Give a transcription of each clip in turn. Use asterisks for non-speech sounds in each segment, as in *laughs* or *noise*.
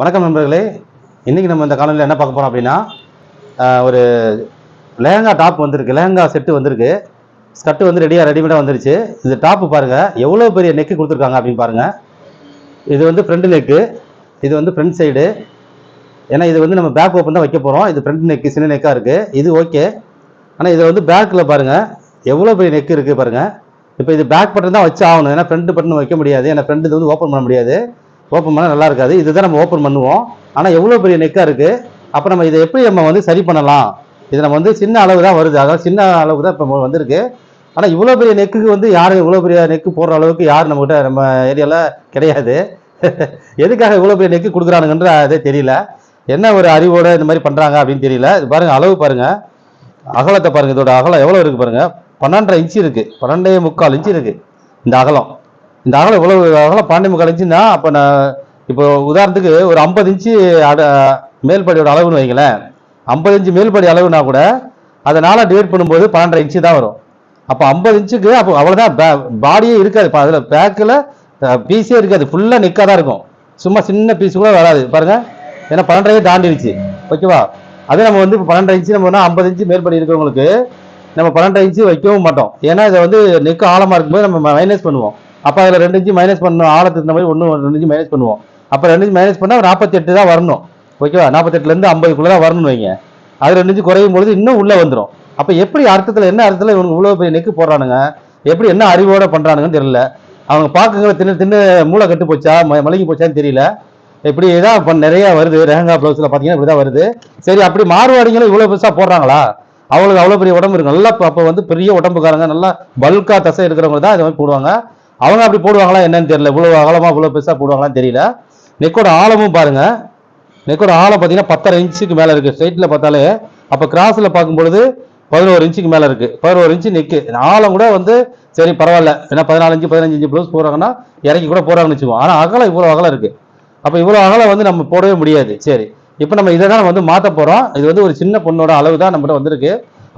வணக்கம் நண்பர்களே. இன்றைக்கி நம்ம இந்த காலையில் என்ன பார்க்க போகிறோம் அப்படின்னா ஒரு லேங்கா டாப் வந்திருக்கு. லேங்கா செட்டு வந்திருக்கு. ஸ்கட்டு வந்து ரெடியாக ரெடிமேடாக வந்துருச்சு. இந்த டாப்பு பாருங்கள் எவ்வளோ பெரிய நெக்கு கொடுத்துருக்காங்க அப்படின்னு பாருங்கள் இது வந்து ஃப்ரண்ட் நெக்கு இது வந்து ஃப்ரண்ட் சைடு ஏன்னா இது வந்து நம்ம பேக் ஓப்பன் தான் வைக்க போகிறோம் இது ஃப்ரண்ட் நெக்கு சின்ன நெக்காக இருக்குது இது ஓகே ஆனால் இதில் வந்து பேக்கில் பாருங்கள் எவ்வளோ பெரிய நெக்கு இருக்குது பாருங்கள் இப்போ இது பேக் பட்டன் தான் வச்சு ஆகணும் ஏன்னா ஃப்ரண்ட் பட்டன் வைக்க முடியாது. ஏன்னா ஃப்ரண்ட் இது வந்து ஓப்பன் பண்ண முடியாது. ஓப்பன் பண்ணால் நல்லா இருக்காது. இதுதான் நம்ம ஓப்பன் பண்ணுவோம். ஆனால் எவ்வளோ பெரிய நெக்காக இருக்குது அப்போ நம்ம இதை எப்படி நம்ம வந்து சரி பண்ணலாம்? இது நம்ம வந்து சின்ன அளவு தான் வருது. அதாவது சின்ன அளவுக்கு தான் இப்போ வந்திருக்கு. ஆனால் இவ்வளோ பெரிய நெக்குக்கு வந்து யார் இவ்வளோ பெரிய நெக்கு போடுற அளவுக்கு யார் நம்மகிட்ட நம்ம ஏரியாவில் கிடையாது. *laughs* எதுக்காக இவ்வளோ பெரிய நெக்கு கொடுக்குறானுங்கன்ற அதே தெரியல. என்ன ஒரு அறிவோட இந்த மாதிரி பண்ணுறாங்க அப்படின்னு தெரியல. இது பாருங்கள் அளவு பாருங்கள் அகலத்தை பாருங்கள் இதோட அகலம் எவ்வளோ இருக்குது பாருங்கள் பன்னெண்டரை இன்ச்சு இருக்குது பன்னெண்டே முக்கால் இன்ச்சு இருக்குது இந்த அகலம். இந்த அகலம் இவ்வளவு அகலம் பன்னெண்டு முக்கால் இன்ச்சுன்னா அப்போ நான் இப்போ உதாரணத்துக்கு ஒரு ஐம்பது இன்ச்சு அட மேல்படியோட அளவுன்னு வைங்களேன். ஐம்பது இன்ச்சு மேல்படி அளவுனா கூட அதை நாளாக டிவைட் பண்ணும்போது பன்னெண்டரை இன்ச்சு தான் வரும். அப்போ ஐம்பது இன்ச்சுக்கு அப்போ அவ்வளோதான் பாடியே இருக்காது. இப்போ அதில் பேக்கில் பீஸே இருக்காது. ஃபுல்லாக நிற்காக தான் இருக்கும். சும்மா சின்ன பீஸ் கூட வராது. பாருங்கள் ஏன்னா பன்னெண்டரையே தாண்டிடுச்சு. ஓகேவா? அதே நம்ம வந்து இப்போ பன்னெண்டரை இன்ச்சு நம்ம ஐம்பது இன்ச்சு மேற்படி இருக்கிறவங்களுக்கு நம்ம பன்னெண்டரை இன்ச்சு வைக்கவும் மாட்டோம். ஏன்னா இதை வந்து நெக்கு ஆழமாக இருக்கும்போது நம்ம மைனஸ் பண்ணுவோம். அப்போ அதில் ரெண்டு இன்ச்சு மைனஸ் பண்ணணும் ஆழத்துக்கு இருந்த மாதிரி ஒன்று ரெண்டு இன்ச்சு மைனஸ் பண்ணுவோம். அப்போ ரெண்டு இன்ச்சு மைனஸ் பண்ணால் நாற்பத்தி எட்டு தான் வரணும். ஓகேவா நாற்பத்தெட்டுலேருந்து ஐம்பதுக்குள்ளே தான் வரணும்னு வைங்க. அது ரெண்டு இன்ச்சு குறையும் பொழுது இன்னும் உள்ளே வந்துடும் அப்போ எப்படி அர்த்தத்தில் என்ன அர்த்தத்தில் இவங்க இவ்வளோ பெரிய நெக்கு போடுறானுங்க? எப்படி என்ன அறிவோட பண்ணுறானுங்கன்னு தெரியல. அவங்க பார்க்குங்கிற தின்னு தின்னு மூளை கட்டு போச்சா? ம- மலங்கி போச்சான்னு தெரியல. இப்படி தான் இப்போ நிறையா வருது. ரெஹங்கா ப்ளவுஸில் பார்த்தீங்கன்னா இப்படி தான் வருது. சரி அப்படி மாறுவாடிங்களும் இவ்வளோ பெருசாக போடுறாங்களா? அவங்களுக்கு அவ்வளோ பெரிய உடம்பு இருக்கும் நல்லா அப்போ வந்து பெரிய உடம்புக்காரங்க நல்லா பல்காக தசை இருக்கிறவங்க தான் இந்த மாதிரி போடுவாங்க. அவங்க அப்படி போடுவாங்களா என்னன்னு தெரியல. இவ்வளோ அகலமாக இவ்வளோ பெருசாக போடுவாங்களான்னு தெரியல. நெக்கோட ஆழமும் பாருங்க. நெக்கோட ஆழம் பார்த்தீங்கன்னா பத்தரை இன்ச்சுக்கு மேலே இருக்குது ஸ்ட்ரைட்டில் பார்த்தாலே அப்போ கிராஸில் பார்க்கும்பொழுது பதினோரு இன்ச்சுக்கு மேலே இருக்குது பதினோரு இன்ச்சு நெக்கு. ஆழம் கூட வந்து சரி பரவாயில்ல. ஏன்னா பதினாலு இன்ச்சு பதினஞ்சு இன்ச்சு ப்ளவுஸ் போடுறாங்கன்னா இறக்கி கூட போடுறாங்கன்னு வச்சுக்கோங்க. ஆனால் அகலம் இவ்வளோ அகலம் இருக்குது அப்போ இவ்வளோ அகலம் வந்து நம்ம போடவே முடியாது. சரி. இப்போ நம்ம இதை தான் வந்து மாற்ற போகிறோம் இது வந்து ஒரு சின்ன பொண்ணோட அளவு தான் நம்மகிட்ட வந்திருக்கு.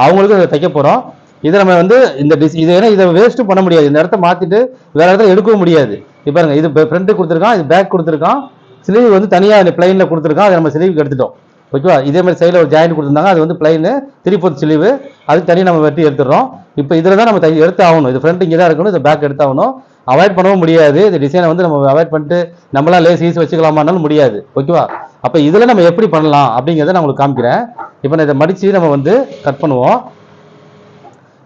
அவங்களுக்கும் இதை தைக்க போகிறோம் இதை நம்ம வந்து இந்த டிஸ் இது ஏன்னா இதை வேஸ்ட்டும் பண்ண முடியாது. இந்த இடத்த மாற்றிட்டு வேறு இடத்துல எடுக்கவும் முடியாது. இப்போ பாருங்க இது ஃப்ரண்ட்டு கொடுத்துருக்கான் இது பேக் கொடுத்துருக்கான். ஸ்லீவ் வந்து தனியாக பிளைனில் கொடுத்துருக்கான். அதை நம்ம ஸ்லீவுக்கு எடுத்துட்டோம். ஓகேவா? இதே மாதிரி சைடில் ஒரு ஜாயின் கொடுத்துருந்தாங்க. அது வந்து பிளைனு திருப்பூர் ஸ்லீவு அது தனியாக நம்ம வெட்டி எடுத்துடுறோம். இப்போ இதில் தான் நம்ம தை எடுத்து ஆகணும். இது ஃப்ரண்ட் இங்கே தான் இருக்கணும் இது பேக் எடுத்தாகணும் அவாய்ட் பண்ணவும் முடியாது. இந்த டிசைனை வந்து நம்ம அவாய்ட் பண்ணிட்டு நம்மளாம் லேஸ் ஈஸ் வச்சுக்கலாமான்னாலும் முடியாது. ஓகேவா? அப்போ இதில் நம்ம எப்படி பண்ணலாம் அப்படிங்கிறத நான் உங்களுக்கு காமிக்கிறேன். இப்போ நான் இதை மடித்து நம்ம வந்து கட் பண்ணுவோம்.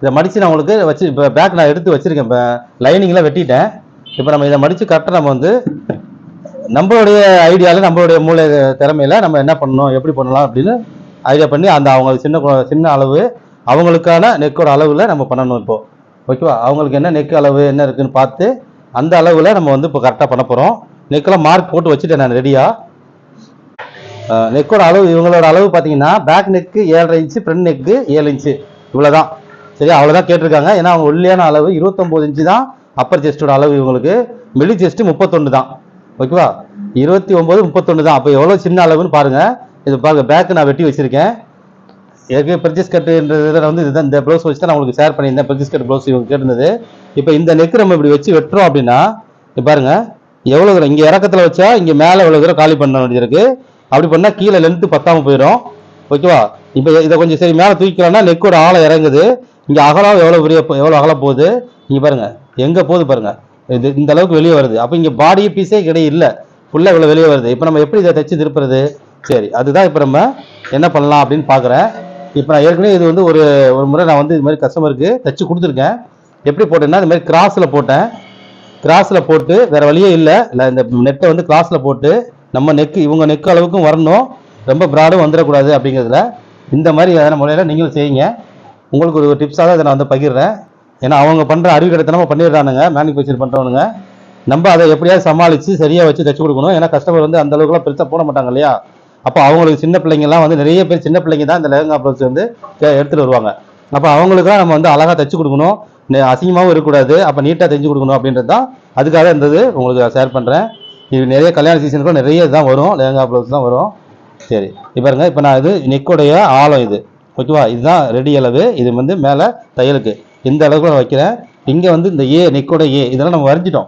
இதை மடித்து நான் உங்களுக்கு வச்சு இப்போ பேக் நான் எடுத்து வச்சுருக்கேன். இப்போ லைனிங்லாம் வெட்டிட்டேன். இப்போ நம்ம இதை மடித்து கரெக்டாக நம்ம வந்து நம்மளுடைய ஐடியாவில் நம்மளுடைய மூளை திறமையில நம்ம என்ன பண்ணணும் எப்படி பண்ணலாம் அப்படின்னு ஐடியா பண்ணி அந்த அவங்க சின்ன கு- சின்ன அளவு அவங்களுக்கான நெக்கோட அளவில் நம்ம பண்ணணும் இப்போது ஓகேவா அவங்களுக்கு என்ன நெக் அளவு என்ன இருக்குதுன்னு பார்த்து அந்த அளவில் நம்ம வந்து இப்போ கரெக்டாக பண்ண போகிறோம் நெக்கெல்லாம் மார்க் போட்டு வச்சுட்டேன் நான் ரெடியாக நெக்கோட அளவு இவங்களோட அளவு பார்த்தீங்கன்னா பேக் நெக்கு ஏழரை இன்ச்சு ஃப்ரண்ட் நெக்கு ஏழு இன்ச்சு இவ்வளோதான் சரி அவ்வளோதான் கேட்டிருக்காங்க. ஏன்னா அவங்க ஒல்லியான அளவு இருபத்தொம்போது இன்ச்சு தான் அப்பர் செஸ்டோட அளவு இவங்களுக்கு. மிடி செஸ்ட் முப்பத்தொன்று தான். ஓகேவா இருபத்தி ஒம்பது முப்பத்தொன்று தான். அப்போ எவ்வளோ சின்ன அளவுன்னு பாருங்கள் இது பாருங்கள் பேக்கு நான் வெட்டி வச்சிருக்கேன். ஏற்கனவே பர்ச்சேஸ் கட்டுன்றதுல வந்து இதுதான் இந்த ப்ளவுஸ் வச்சு தான் நான் உங்களுக்கு ஷேர் பண்ணியிருந்தேன். பர்ச்சேஸ் கட் ப்ளவுஸ் இவங்க கேட்டிருந்தது. இப்போ இந்த நெக் நம்ம இப்படி வச்சு வெட்டுறோம் அப்படின்னா இது பாருங்க. எவ்வளோ தூரம் இங்கே இறக்கத்தில் வச்சா இங்கே மேலே எவ்வளோ தூரம் காலி பண்ண வேண்டியிருக்கு அப்படி பண்ணால் கீழே லென்த்து பத்தாமல் போயிடும். ஓகேவா இப்போ இதை கொஞ்சம் சரி மேலே தூக்கிக்கலாம்னா நெக்கோட ஆழம் இறங்குது. இங்கே அகலம் எவ்வளோ பெரிய எவ்வளோ அகலம் போகுது? நீங்கள் பாருங்கள் எங்கே போகுது பாருங்கள் இது இந்த அளவுக்கு வெளியே வருது. அப்போ இங்கே பாடி பீஸே கிடையாது இல்லை. ஃபுல்லாக இவ்வளோ வெளியே வருது. இப்போ நம்ம எப்படி இதை தைச்சு திருப்புறது? சரி அதுதான் இப்போ நம்ம என்ன பண்ணலாம் அப்படின்னு பார்க்குறேன் இப்போ நான் ஏற்கனவே இது வந்து ஒரு ஒரு முறை நான் வந்து இது மாதிரி கஸ்டமருக்கு தைச்சு கொடுத்துருக்கேன். எப்படி போட்டேன்னா இது மாதிரி கிராஸில் போட்டேன். கிராஸில் போட்டு வேறு வழியே இல்லை. இல்லை இந்த நெட்டை வந்து கிராஸில் போட்டு நம்ம நெக்கு இவங்க நெக்கு அளவுக்கும் வரணும். ரொம்ப ப்ராடும் வந்துடக்கூடாது அப்படிங்கிறதுல இந்த மாதிரி எதனா முறையில் நீங்களும் செய்யுங்க. உங்களுக்கு ஒரு டிப்ஸாக தான் இதை நான் வந்து பகிர்றேன். ஏன்னா அவங்க பண்ணுற அறிவு கிடைத்தனமா பண்ணிடுறானுங்க. மேனுஃபேக்சர் பண்ணுறவனுங்க நம்ம அதை எப்படியாவது சமாளித்து சரியாக வச்சு தைச்சு கொடுக்கணும். ஏன்னா கஸ்டமர் வந்து அந்த அளவுக்குலாம் பெருசாக போட மாட்டாங்க இல்லையா? அப்போ அவங்களுக்கு சின்ன பிள்ளைங்கலாம் வந்து நிறைய பேர் சின்ன பிள்ளைங்க தான் இந்த லெஹங்கா ப்ளவுஸ் வந்து எடுத்துகிட்டு வருவாங்க. அப்போ அவங்களுக்குலாம் நம்ம வந்து அழகாக தைச்சு கொடுக்கணும். அசிங்கமாகவும் இருக்கக்கூடாது. அப்போ நீட்டாக தைச்சு கொடுக்கணும் அப்படின்றது தான். அதுக்காக இருந்தது உங்களுக்கு ஷேர் பண்ணுறேன் இது நிறைய கல்யாண சீசனுக்கும் நிறைய தான் வரும். லெஹங்கா ப்ளவுஸ் தான் வரும். சரி. இப்போ பாருங்க இப்போ நான் இது நெக்குடைய ஆழம் இது. ஓகேவா? இதுதான் ரெடி அளவு. இது வந்து மேலே தையலுக்கு. இந்த அளவுக்கு நான் வைக்கிறேன். இங்கே வந்து இந்த ஏ நெக்கோட ஏ இதெல்லாம் நம்ம வரைஞ்சிட்டோம்.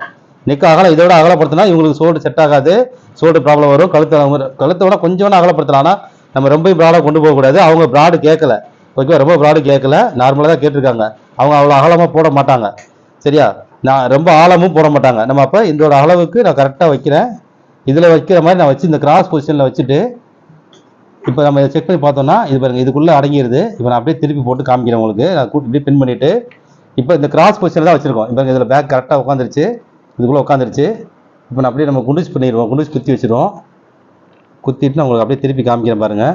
நெக் அகலம் இதோட அகலப்படுத்தினா இவங்களுக்கு சோல்டு செட் ஆகாது. சோல்டு ப்ராப்ளம் வரும். கழுத்து அவங்க- கழுத்தை விட கொஞ்சம் வேணா அகலப்படுத்தலாம் நம்ம ரொம்ப ப்ராடாக கொண்டு போகக்கூடாது. அவங்க ப்ராடு கேட்கல. ஓகேவா? ரொம்ப ப்ராடு கேட்கல. நார்மலாக தான் கேட்டிருக்காங்க. அவங்க அவ்வளோ அகலமாக போட மாட்டாங்க. சரியா? நான் ரொம்ப ஆழமும் போட மாட்டாங்க. நம்ம அப்போ இதோட அளவுக்கு நான் கரெக்டாக வைக்கிறேன். இதில் வைக்கிற மாதிரி நான் வச்சு இந்த கிராஸ் பொசிஷனில் வச்சுட்டு இப்போ நம்ம இதை செக் பண்ணி பார்த்தோம்னா இது பாருங்கள் இதுக்குள்ளே அடங்கிடுது இப்போ நான் அப்படியே திருப்பி போட்டு காமிக்கிறேன் உங்களுக்கு. நான் கூட்டி இப்படி பின் பண்ணிவிட்டு இப்போ இந்த கிராஸ் பொசிஷனில் தான் வச்சுருக்கோம். இப்போ இதில் பேக் கரெக்டாக உட்காந்துருச்சு. இதுக்குள்ளே உட்காந்துருச்சு. இப்போ நான் அப்படியே நம்ம குண்டிஸ் பண்ணிடுவோம். குண்டிஸ் குத்தி வச்சுருவோம். குத்திட்டு நான் உங்களுக்கு அப்படியே திருப்பி காமிக்கிறேன் பாருங்கள்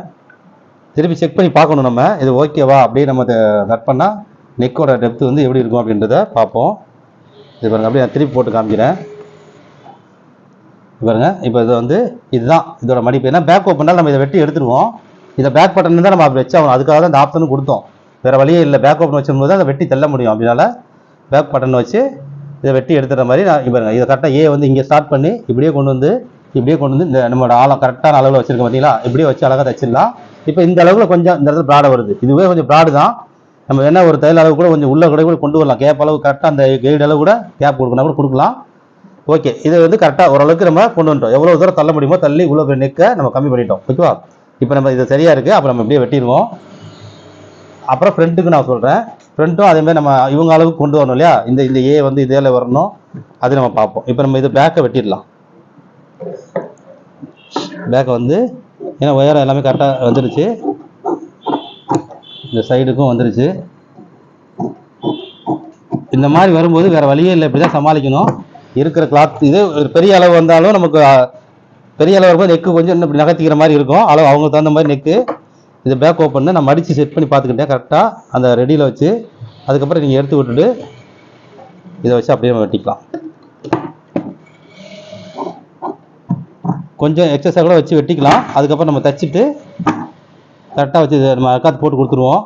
திருப்பி செக் பண்ணி பார்க்கணும் நம்ம. இது ஓகேவா அப்படியே நம்ம கட் பண்ணால் நெக்கோட டெப்த் வந்து எப்படி இருக்கும் அப்படின்றத பார்ப்போம். இது பாருங்கள் அப்படியே நான் திருப்பி போட்டு காமிக்கிறேன். பாருங்க இப்போ இது வந்து இதுதான். இதோட மடிப்பு ஏன்னா பேக் ஓப்பனால் நம்ம இதை வெட்டி எடுத்துருவோம். இதை பேக் பட்டன் தான் நம்ம அப்படி வச்சாகணும் அதுக்காக தான் இந்த ஆப்ஷனும் கொடுத்தோம். வேறு வழியே இல்லை. பேக் ஓப்பன் வச்சும்போது அதை வெட்டி தள்ள முடியும். அப்படினால பேக் பட்டன் வச்சு இதை வெட்டி எடுத்துகிற மாதிரி நான் இப்போ இதை கரெக்டாக ஏ வந்து இங்கே ஸ்டார்ட் பண்ணி இப்படியே கொண்டு வந்து இப்படியே கொண்டு வந்து இந்த நம்மளோட ஆழம் கரெக்டான அளவில் வச்சுருக்கோம் பார்த்தீங்களா இப்படியே வச்சு அழகாக தச்சிடலாம். இப்போ இந்த அளவில் கொஞ்சம் இந்த இடத்துல ப்ராடாக வருது. இதுவே கொஞ்சம் ப்ராடு தான். நம்ம என்ன ஒரு தையல் அளவு கூட கொஞ்சம் உள்ள கூட கூட கொண்டு வரலாம். கேப் அளவு கரெக்டாக அந்த கைடு அளவு கூட கேப் கொடுக்கணும். கூட கொடுக்கலாம். ஓகே இதை வந்து கரெக்டாக ஓரளவுக்கு நம்ம கொண்டு வந்துட்டோம். எவ்வளோ தூரம் தள்ள முடியுமோ தள்ளி உள்ள நெக்கை நம்ம கம்மி பண்ணிட்டோம். ஓகேவா? இப்போ நம்ம இது சரியாக இருக்குது அப்புறம் நம்ம இப்படியே வெட்டிடுவோம். அப்புறம் ஃப்ரண்ட்டுக்கு நான் சொல்கிறேன் ஃப்ரண்ட்டும் அதே மாதிரி நம்ம இவங்க அளவுக்கு கொண்டு வரணும் இல்லையா? இந்த இந்த ஏ வந்து இதில் வரணும். அது நம்ம பார்ப்போம். இப்போ நம்ம இது பேக்கை வெட்டிடலாம். பேக்கை வந்து ஏன்னா உயரம் எல்லாமே கரெக்டாக வந்துருச்சு. இந்த சைடுக்கும் வந்துருச்சு. இந்த மாதிரி வரும்போது வேறு வழியே இல்லை. இப்படி தான் சமாளிக்கணும். இருக்கிற கிளாத் இது ஒரு பெரிய அளவு வந்தாலும் நமக்கு பெரிய அளவு வரும்போது நெக்கு கொஞ்சம் இன்னும் இப்படி நகர்த்திக்கிற மாதிரி இருக்கும். அளவு அவங்களுக்கு தகுந்த மாதிரி நெக்கு இது பேக் ஓப்பன் நான் மடித்து செட் பண்ணி பார்த்துக்கிட்டேன் கரெக்டாக அந்த ரெடியில் வச்சு அதுக்கப்புறம் நீங்கள் எடுத்து விட்டுட்டு இதை வச்சு அப்படியே நம்ம வெட்டிக்கலாம். கொஞ்சம் எக்ஸஸாக கூட வச்சு வெட்டிக்கலாம். அதுக்கப்புறம் நம்ம தச்சுட்டு கரெக்டாக வச்சு நம்ம அர்க்காத் போட்டு கொடுத்துருவோம்.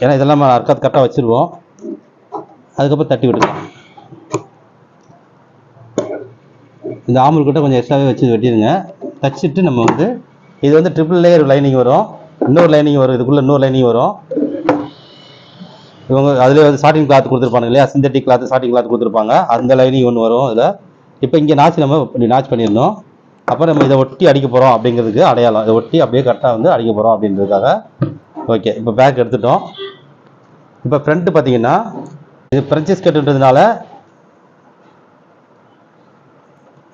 ஏன்னா இதெல்லாம் நம்ம அர்க்காத் கரெக்டாக வச்சுருவோம். அதுக்கப்புறம் தட்டி விட்டுக்கலாம். இந்த ஆம்பல் கிட்ட கொஞ்சம் எக்ஸ்ட்ராவே வச்சு வெட்டிடுங்க. தச்சுட்டு நம்ம வந்து இது வந்து ட்ரிபிள் லேயர் லைனிங் வரும். இன்னொரு லைனிங் வரும். இதுக்குள்ளே இன்னொரு லைனிங் வரும். இவங்க அதுலேயே வந்து ஸ்டார்டிங் கிளாத் கொடுத்துருப்பாங்க இல்லையா? சிந்தட்டிக் கிளாத் ஸ்டார்டிங் கிளாத் கொடுத்துருப்பாங்க. அந்த லைனிங் ஒன்று வரும் இதில் இப்போ இங்கே நாச்சு நம்ம இப்படி நாச் பண்ணிடணும். அப்புறம் நம்ம இதை ஒட்டி அடிக்க போகிறோம் அப்படிங்கிறதுக்கு அடையாளம். இதை ஒட்டி அப்படியே கரெக்டாக வந்து அடிக்க போகிறோம் அப்படின்றதுக்காக. ஓகே இப்போ பேக் எடுத்துட்டோம். இப்போ ஃப்ரண்ட்டு பார்த்தீங்கன்னா இது ஃப்ரெஞ்சஸ் கட்டுன்றதுனால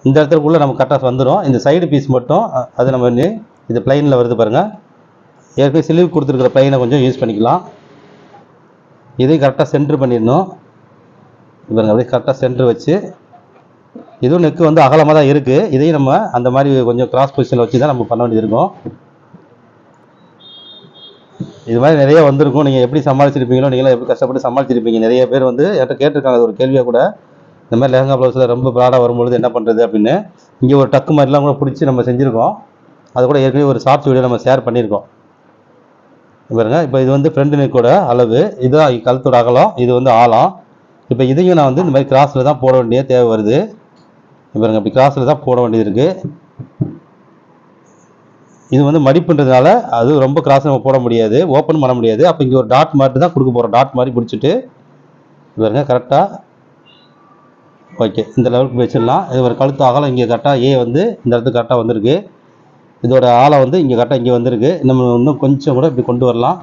இந்த இடத்துக்குள்ளே நம்ம கரெக்டாக வந்துடும் இந்த சைடு பீஸ் மட்டும் அது நம்ம இது பிளைனில் வருது பாருங்கள் ஏற்கனவே சிலிவ் கொடுத்துருக்குற பிளைனை கொஞ்சம் யூஸ் பண்ணிக்கலாம். இதையும் கரெக்டாக சென்ட்ரு பண்ணிடணும். இது அப்படியே கரெக்டாக சென்டர் வச்சு. இதுவும் நெக்கு வந்து அகலமாக தான் இருக்குது இதையும் நம்ம அந்த மாதிரி கொஞ்சம் கிராஸ் பொசிஷனில் வச்சு தான் நம்ம பண்ண வேண்டியது இருக்கும். இது மாதிரி நிறைய வந்திருக்கும். நீங்கள் எப்படி சமாளிச்சிருப்பீங்களோ நீங்களும் எப்படி கஷ்டப்பட்டு சமாளிச்சிருப்பீங்க. நிறைய பேர் வந்து என்கிட்ட கேட்டிருக்காங்க. அது ஒரு கேள்வியாக கூட. இந்த மாதிரி லெஹங்கா ப்ளவுஸில் ரொம்ப ப்ராடாக வரும்பொழுது என்ன பண்ணுறது அப்படின்னு இங்கே ஒரு டக்கு மாதிரிலாம் கூட பிடிச்சி நம்ம செஞ்சுருக்கோம். அது கூட ஏற்கனவே ஒரு ஷார்ட்ஸ் வீடியோ நம்ம ஷேர் பண்ணியிருக்கோம். பாருங்க இப்போ இது வந்து ஃப்ரண்ட் நெக்கோட அளவு இதுதான் கழுத்தோட அகலம் இது வந்து ஆழம். இப்போ இதையும் நான் வந்து இந்த மாதிரி கிராஸில் தான் போட வேண்டிய தேவை வருது. பாருங்க இப்படி கிராஸில் தான் போட வேண்டியது இருக்குது இது வந்து மடிப்புன்றதுனால அது ரொம்ப கிராஸ் நம்ம போட முடியாது ஓப்பன் பண்ண முடியாது. அப்போ இங்கே ஒரு டாட் மாதிரி தான் கொடுக்க போகிறோம் டாட் மாதிரி பிடிச்சிட்டு பாருங்க கரெக்டாக ஓகே இந்த லெவலுக்கு வச்சிடலாம். இது ஒரு கழுத்து அகலம் இங்கே கரெக்டாக ஏ வந்து இந்த இடத்துக்கு கரெக்டாக வந்திருக்கு. இதோட ஆழம் வந்து இங்கே கரெக்டாக இங்கே வந்திருக்கு. நம்ம இன்னும் கொஞ்சம் கூட இப்படி கொண்டு வரலாம்.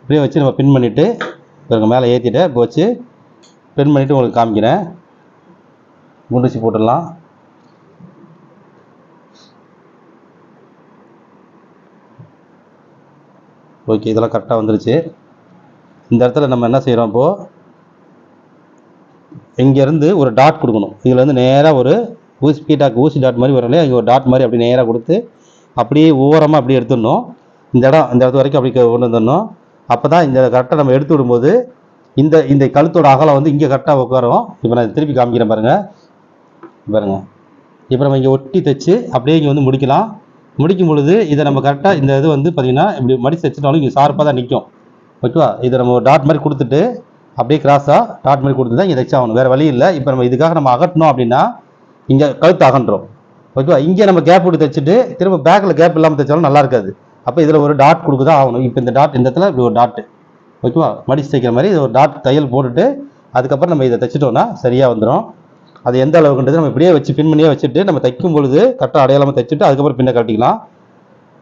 இப்படியே வச்சு நம்ம பின் பண்ணிவிட்டு பாருங்க மேலே ஏற்றிட்டு இப்போ வச்சு பின் பண்ணிவிட்டு உங்களுக்கு காமிக்கிறேன். குண்டுச்சி போட்டுடலாம். ஓகே இதெல்லாம் கரெக்டாக வந்துருச்சு. இந்த இடத்துல நம்ம என்ன செய்கிறோம் இப்போது இங்கேருந்து ஒரு டாட் கொடுக்கணும். இதில் வந்து நேராக ஒரு ஊசி டாக் ஊசி டாட் மாதிரி வரும் இல்லையா? இங்கே ஒரு டாட் மாதிரி அப்படி நேராக கொடுத்து அப்படியே ஓரமாக அப்படியே எடுத்துடணும். இந்த இடம் இந்த இடத்து வரைக்கும் அப்படி கொண்டு வந்துடணும். அப்போ தான் இந்த கரெக்டாக நம்ம எடுத்து விடும்போது இந்த இந்த கழுத்தோட அகலம் வந்து இங்கே கரெக்டாக உட்காரும். இப்போ நான் திருப்பி காமிக்கிறேன் பாருங்கள் பாருங்கள் இப்போ நம்ம இங்கே ஒட்டி தைச்சு அப்படியே இங்கே வந்து முடிக்கலாம். முடிக்கும் பொழுது இதை நம்ம கரெக்டாக இந்த இது வந்து பார்த்திங்கன்னா இப்படி மடிச்சு வச்சுட்டாலும் இங்கே ஷார்ப்பாக தான் நிற்கும் ஓகேவா இதை நம்ம ஒரு டாட் மாதிரி கொடுத்துட்டு அப்படியே கிராஸாக டாட் மாதிரி கொடுத்து தான் இங்கே தைச்சாகணும் வேறு வழி இல்லை. இப்போ நம்ம இதுக்காக நம்ம அகட்டணும் அப்படின்னா இங்கே கழுத்து அகன்றோம். ஓகேவா இங்கே நம்ம கேப் விட்டு தைச்சிட்டு திரும்ப பேக்கில் கேப் இல்லாமல் தைச்சாலும் நல்லா இருக்காது. அப்போ இதில் ஒரு டாட் கொடுக்க தான் ஆகணும். இப்போ இந்த டாட் இந்த இடத்துல இப்படி ஒரு டாட்டு ஓகேவா மடிச்சு தைக்கிற மாதிரி இது ஒரு டாட் தையல் போட்டுட்டு அதுக்கப்புறம் நம்ம இதை தைச்சிட்டோம்னா சரியாக வந்துடும் அது எந்த அளவுக்குன்றது நம்ம இப்படியே வச்சு பின் பண்ணியே வச்சுட்டு நம்ம தைக்கும் பொழுது கரெக்டாக அடையாளமாக தைச்சிட்டு அதுக்கப்புறம் பின்ன கட்டிக்கலாம்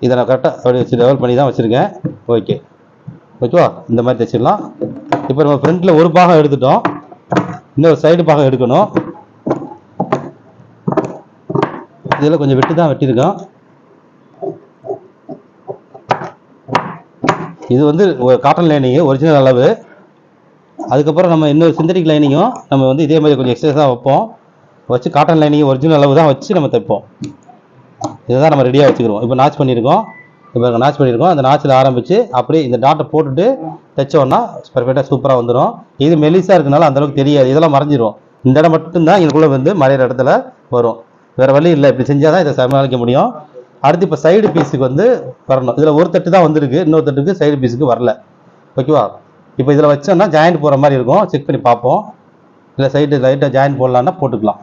இதை நான் கரெக்டாக அப்படி வச்சு டெவலப் பண்ணி தான் வச்சுருக்கேன் ஓகே ஓகேவா இந்த மாதிரி தைச்சிடலாம். இப்போ நம்ம ஃப்ரண்ட்டில் ஒரு பாகம் எடுத்துட்டோம். இன்னொரு சைடு பாகம் எடுக்கணும். இதில் கொஞ்சம் வெட்டி தான் வெட்டியிருக்கோம். இது வந்து காட்டன் லைனிங்கு ஒரிஜினல் அளவு. அதுக்கப்புறம் நம்ம இன்னொரு சிந்தட்டிக் லைனிங்கும் நம்ம வந்து இதே மாதிரி கொஞ்சம் எக்ஸசைஸாக வைப்போம். வச்சு காட்டன் லைனிங் ஒரிஜினல் அளவு தான் வச்சு நம்ம தைப்போம். இதை தான் நம்ம ரெடியாக வச்சுக்கிறோம். இப்போ நாச் பண்ணியிருக்கோம். இப்போ நாச் பண்ணியிருக்கோம். அந்த நாச்சில் ஆரம்பித்து அப்படியே இந்த டாட்டை போட்டுட்டு தைச்சோன்னா பர்ஃபெக்டாக சூப்பராக வந்துடும் இது மெலிசாக இருக்கனால அந்த அளவுக்கு தெரியாது. இதெல்லாம் மறைஞ்சிரும். இந்த இடம் மட்டும்தான் இதுக்குள்ளே வந்து மறையிற இடத்துல வரும். வேறு வழி இல்லை. இப்படி செஞ்சால் தான் இதை சமாளிக்க முடியும். அடுத்து இப்போ சைடு பீஸுக்கு வந்து வரணும். இதில் ஒரு தட்டு தான் வந்திருக்கு. இன்னொரு தட்டுக்கு சைடு பீஸுக்கு வரல. ஓகேவா இப்போ இதில் வச்சோம்னா ஜாயிண்ட் போகிற மாதிரி இருக்கும். செக் பண்ணி பார்ப்போம். இல்லை சைடு லைட்டாக ஜாயிண்ட் போடலான்னா போட்டுக்கலாம்.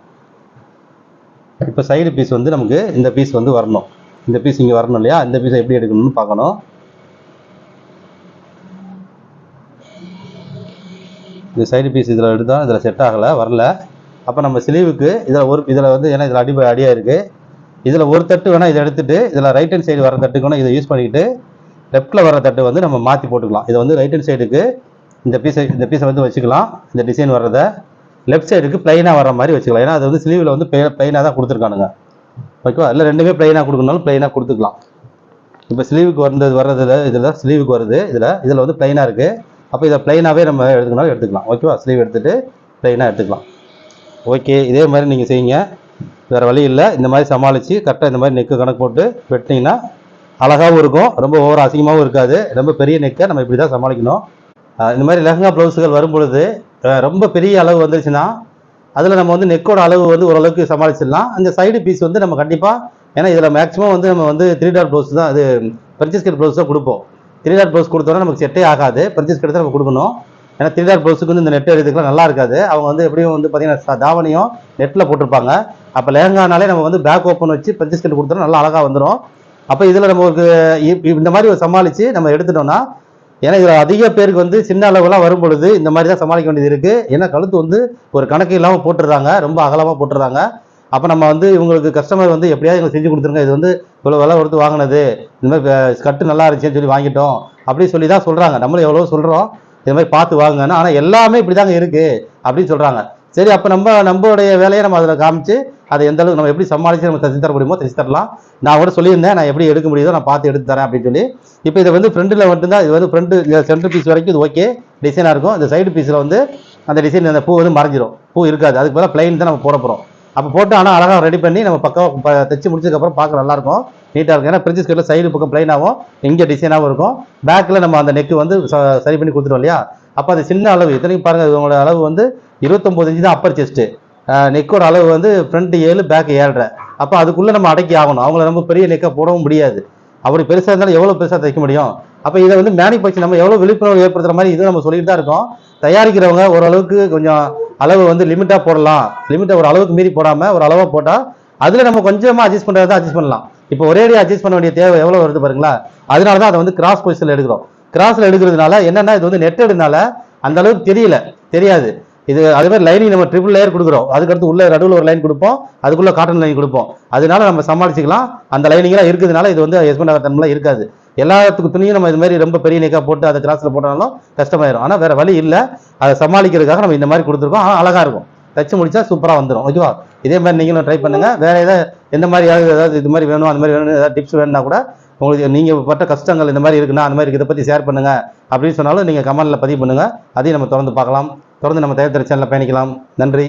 இப்போ சைடு பீஸ் வந்து நமக்கு இந்த பீஸ் வந்து வரணும். இந்த பீஸ் இங்கே வரணும் இல்லையா? இந்த பீஸை எப்படி எடுக்கணும்னு பார்க்கணும். இந்த சைடு பீஸ் இதில் எடுத்தால் இதில் செட் ஆகலை வரல. அப்போ நம்ம ஸ்லீவுக்கு இதில் ஒரு இதில் வந்து ஏன்னா இதில் அடி அடியாக இருக்குது இதில் ஒரு தட்டு வேணால் இதை எடுத்துகிட்டு இதில் ரைட் ஹேண்ட் சைடு வர தட்டுக்கு வேணால் இதை யூஸ் பண்ணிக்கிட்டு லெஃப்ட்டில் வர தட்டு வந்து நம்ம மாற்றி போட்டுக்கலாம். இதை வந்து ரைட் ஹேண்ட் சைடுக்கு இந்த பீஸை இந்த பீஸை வந்து வச்சுக்கலாம். இந்த டிசைன் வர்றதை. லெஃப்ட் சைடுக்கு பிளைனாக வர மாதிரி வச்சுக்கலாம். ஏன்னா அது வந்து ஸ்லீவில் வந்து பிளைனாக தான் கொடுத்துருக்கானுங்க. ஓகேவா இல்லை ரெண்டுமே பிளைனாக கொடுக்கணும்னாலும் பிளைனாக கொடுத்துக்கலாம். இப்போ ஸ்லீவுக்கு வந்தது வர்றதுல இதில் ஸ்லீவுக்கு வருது. இதில் இதில் வந்து பிளைனாக இருக்குது அப்போ இதை பிளைனாகவே நம்ம எடுத்துக்கனாலும் எடுத்துக்கலாம். ஓகேவா ஸ்லீவ் எடுத்துகிட்டு பிளைனாக எடுத்துக்கலாம். ஓகே இதே மாதிரி நீங்கள் செய்யுங்க. வேறு வழி இல்லை. இந்த மாதிரி சமாளித்து கரெக்டாக இந்த மாதிரி நெக்கு கணக்கு போட்டு வெட்டினீங்கன்னா அழகாகவும் இருக்கும். ரொம்ப ஓவர் அசிங்கமாகவும் இருக்காது. ரொம்ப பெரிய நெக்கை நம்ம இப்படி தான் சமாளிக்கணும் இந்த மாதிரி லெஹங்கா ப்ளவுஸுகள் வரும் பொழுது ரொம்ப பெரிய அளவு வந்துருச்சுன்னா அதில் நம்ம வந்து நெக்கோட அளவு வந்து ஓரளவுக்கு சமாளிச்சிடலாம். அந்த சைடு பீஸ் வந்து நம்ம கண்டிப்பாக ஏன்னா இதில் மேக்ஸிமம் வந்து நம்ம வந்து த்ரீ டாட் ப்ளவுஸ் தான் அது பர்ச்சேஸ் கட் ப்ளவுஸ் தான் கொடுப்போம். த்ரீ டாட் ப்ளவுஸ் கொடுத்தோன்னா நமக்கு செட்டே ஆகாது. பர்ச்சேஸ் கட் தான் நம்ம கொடுக்கணும். ஏன்னா த்ரீ டாட் ப்ளவுஸுக்கு வந்து இந்த நெட் எடுத்துக்கலாம் நல்லா இருக்காது. அவங்க வந்து எப்படியும் வந்து பார்த்தீங்கன்னா தாவணியும் நெட்டில் போட்டிருப்பாங்க. அப்போ லேங்கானாலே நம்ம வந்து பேக் ஓப்பன் வச்சு பர்ச்சேஸ் கட் கொடுத்தோம்னா நல்லா அழகாக வந்துடும் அப்போ இதில் நம்ம ஒரு இந்த மாதிரி ஒரு சமாளித்து நம்ம எடுத்துட்டோம்னா ஏன்னா இதில் அதிக பேருக்கு வந்து சின்ன அளவுலாம் வரும் பொழுது இந்த மாதிரி தான் சமாளிக்க வேண்டியது இருக்குது ஏன்னா கழுத்து வந்து ஒரு கணக்கு இல்லாமல் போட்டுடுறாங்க. ரொம்ப அகலமாக போட்டுடுறாங்க. அப்போ நம்ம வந்து இவங்களுக்கு கஸ்டமர் வந்து எப்படியாவது எங்களுக்கு செஞ்சு கொடுத்துருங்க. இது வந்து இவ்வளோ விலை கொடுத்து வாங்கினது. இந்த மாதிரி ஸ்கட்டு நல்லா இருந்துச்சுன்னு சொல்லி வாங்கிட்டோம். அப்படின்னு சொல்லி தான் சொல்கிறாங்க நம்மளும் எவ்வளோ சொல்கிறோம் இது மாதிரி பார்த்து வாங்குங்கன்னு. ஆனால் எல்லாமே இப்படி தாங்க இருக்குது அப்படின்னு சொல்கிறாங்க சரி அப்போ நம்ம நம்மளுடைய வேலையை நம்ம அதில் காமிச்சு அதை எந்த அளவுக்கு நம்ம எப்படி சமாளித்து நம்ம தச்சு தர முடியுமோ தச்சு தரலாம் நான் கூட சொல்லியிருந்தேன் நான் எப்படி எடுக்க முடியுதோ நான் பார்த்து எடுத்து தரேன் அப்படின்னு சொல்லி. இப்போ இதை வந்து ஃப்ரண்ட்டில் மட்டும்தான் இது வந்து ஃப்ரண்ட் சென்டர் பீஸ் வரைக்கும் இது ஓகே டிசைனாக இருக்கும். இந்த சைடு பீஸில் வந்து அந்த டிசைன் அந்த பூ வந்து மறைஞ்சிரும். பூ இருக்காது. அதுக்கு பதிலாக பிளைன் தான் நம்ம போட போகிறோம் அப்போ போட்டு ஆனால் அழகாக ரெடி பண்ணி நம்ம பக்கம் ப- தைச்சு முடிச்சதுக்கப்புறம் பார்க்க நல்லாயிருக்கும். நீட்டாக இருக்கும். ஏன்னா பிரிஞ்சு ஸ்கேட்டில் சைடு பக்கம் பிளைனாகவும் இங்கே டிசைனாகவும் இருக்கும். பேக்கில் நம்ம அந்த நெக்கு வந்து ச- சரி பண்ணி கொடுத்துருவோம் இல்லையா? அப்போ அது சின்ன அளவு. இத்தனைக்கும் பாருங்கள் உங்களோட அளவு வந்து இருபத்தொம்போது இன்ச்சு தான் அப்பர் செஸ்ட்டு நெக்கோட அளவு வந்து ஃப்ரண்ட் ஏழு பேக் ஏழரை. அப்போ அதுக்குள்ளே நம்ம அடக்கி ஆகணும். அவங்கள நம்ம பெரிய நெக்கை போடவும் முடியாது. அப்படி பெருசாக இருந்தாலும் எவ்வளோ பெருசாக தைக்க முடியும்? அப்போ இதை வந்து மேனுஃபேக்சர் நம்ம எவ்வளோ விழிப்புணர்வு ஏற்படுத்துகிற மாதிரி இது நம்ம சொல்லிட்டு தான் இருக்கோம். தயாரிக்கிறவங்க ஓரளவுக்கு கொஞ்சம் அளவு வந்து லிமிட்டாக போடலாம். லிமிட்டை ஒரு அளவுக்கு மீறி போடாமல் ஒரு அளவாக போட்டால் அதில் நம்ம கொஞ்சமாக அட்ஜஸ்ட் பண்ணுறதா அட்ஜஸ்ட் பண்ணலாம். இப்போ ஒரே அட்ஜஸ்ட் பண்ண வேண்டிய தேவை எவ்வளோ வருது பாருங்களா அதனால தான் அதை வந்து கிராஸ் பொசிஷனில் எடுக்கிறோம். கிராஸில் எடுக்கிறதுனால என்னென்னா இது வந்து நெட்டடுனால அந்த அளவுக்கு தெரியல. தெரியாது. இது அதே மாதிரி லைனிங் நம்ம ட்ரிபிள் லேயர் கொடுக்குறோம். அதுக்கடுத்து உள்ள நடுவில் ஒரு லைன் கொடுப்போம். அதுக்குள்ளே காட்டன் லைன் கொடுப்போம். அதனால நம்ம சமாளிச்சிக்கலாம். அந்த லைனிங்லாம் இருக்கிறதுனால இது வந்து ஹஸ்பண்ட் ஆகிற இருக்காது. எல்லாத்துக்கும் துணியும் நம்ம இது மாதிரி ரொம்ப பெரிய நெக்கா போட்டு அதை கிராஸில் போட்டாலும் கஷ்டமாயிரும். ஆனால் வேறு வழி இல்லை. அதை சமாளிக்கிறதுக்காக நம்ம இந்த மாதிரி கொடுத்துருக்கோம். ஆனால் அழகாக இருக்கும். தச்சு முடிச்சா சூப்பராக வந்துடும் ஓகேவா? இதே மாதிரி நீங்களும் ட்ரை பண்ணுங்க. வேறு ஏதாவது எந்த மாதிரி ஏதாவது ஏதாவது இது மாதிரி வேணும் அந்த மாதிரி வேணும் ஏதாவது டிப்ஸ் வேணும்னா கூட உங்களுக்கு நீங்கள் பட்ட கஷ்டங்கள் இந்த மாதிரி இருக்குன்னா அந்த மாதிரி இதை பற்றி ஷேர் பண்ணுங்க. அப்படின்னு சொன்னாலும் நீங்கள் கமெண்டில் பதிவு பண்ணுங்கள் அதையும் நம்ம தொடர்ந்து பார்க்கலாம். தொடர்ந்து நம்ம தேவத்திர சேனலில் பயணிக்கலாம். நன்றி.